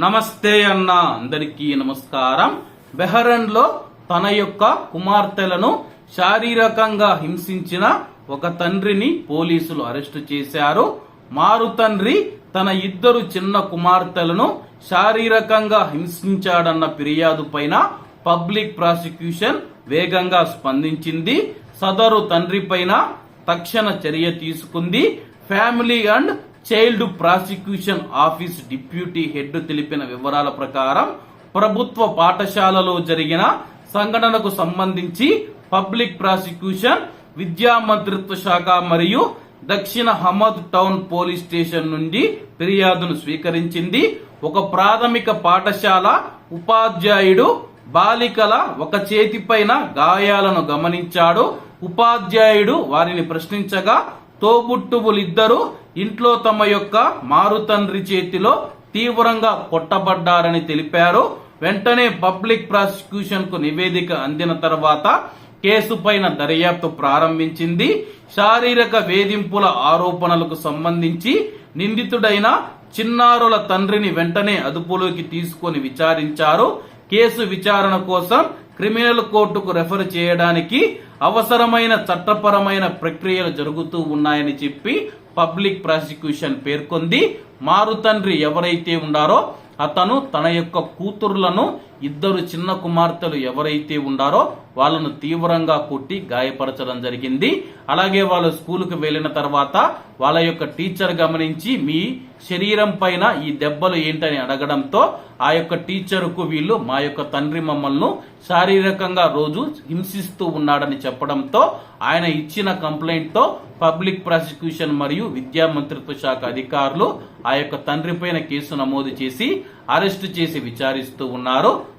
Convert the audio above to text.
నమస్తే అన్న అందరికీ నమస్కారం. బెహరన్లో తన యొక్క కుమార్తెలను శారీరకంగా హింసించిన ఒక తండ్రిని పోలీసులు అరెస్టు చేశారు. మారు తండ్రి తన ఇద్దరు చిన్న కుమార్తెలను శారీరకంగా హింసించాడన్న ఫిర్యాదు పైన పబ్లిక్ ప్రాసిక్యూషన్ వేగంగా స్పందించింది. సదరు తండ్రి పైన తక్షణ చర్య తీసుకుంది. Family and child prosecution office deputy head తెలిపిన వివరాల ప్రకారం ప్రభుత్వ పాఠశాలలో జరిగిన సంఘటనకు సంబంధించి పబ్లిక్ ప్రాసిక్యూషన్ విద్యా మంత్రిత్వ శాఖ మరియు దక్షిణ హమద్ టౌన్ పోలీస్ స్టేషన్ నుండి ఫిర్యాదును స్వీకరించింది. ఒక ప్రాథమిక పాఠశాల ఉపాధ్యాయుడు బాలికల ఒక చేతిపైన గాయాలను గమనించాడు. ఉపాధ్యాయుడు వారిని ప్రశ్నించగా తోబుట్టువులిద్దరూ ఇంట్లో తమ యొక్క మారుతండ్రి చేతిలో తీవ్రంగా కొట్టబడ్డారని తెలిపారు. వెంటనే పబ్లిక్ ప్రాసిక్యూషన్కు నివేదిక అందిన తర్వాత కేసు పైన దర్యాప్తు ప్రారంభించింది. శారీరక వేధింపుల ఆరోపణలకు సంబంధించి నిందితుడైన చిన్నారుల తండ్రిని వెంటనే అదుపులోకి తీసుకొని విచారించారు. కేసు విచారణ కోసం క్రిమినల్ కోర్టుకు రెఫర్ చేయడానికి అవసరమైన చట్టపరమైన ప్రక్రియలు జరుగుతూ ఉన్నాయని చెప్పి పబ్లిక్ ప్రాసిక్యూషన్ పేర్కొంది. మారు తండ్రి ఎవరైతే ఉండారో అతను తన యొక్క కూతురులను ఇద్దరు చిన్న కుమార్తెలు ఎవరైతే ఉండారో వాళ్ళను తీవ్రంగా కొట్టి గాయపరచడం జరిగింది. అలాగే వాళ్ళు స్కూలుకు వెళ్ళిన తర్వాత వాళ్ళ యొక్క టీచర్ గమనించి మీ శరీరం పైన ఈ దెబ్బలు ఏంటని అడగడంతో ఆ యొక్క టీచర్కు వీళ్ళు మా యొక్క తండ్రి మమ్మల్ని శారీరకంగా రోజు హింసిస్తూ ఉన్నాడని చెప్పడంతో ఆయన ఇచ్చిన కంప్లైంట్తో పబ్లిక్ ప్రాసిక్యూషన్ మరియు విద్యా మంత్రిత్వ శాఖ అధికారులు ఆ యొక్క తండ్రి పైన కేసు నమోదు చేసి అరెస్టు చేసి విచారిస్తూ ఉన్నారు.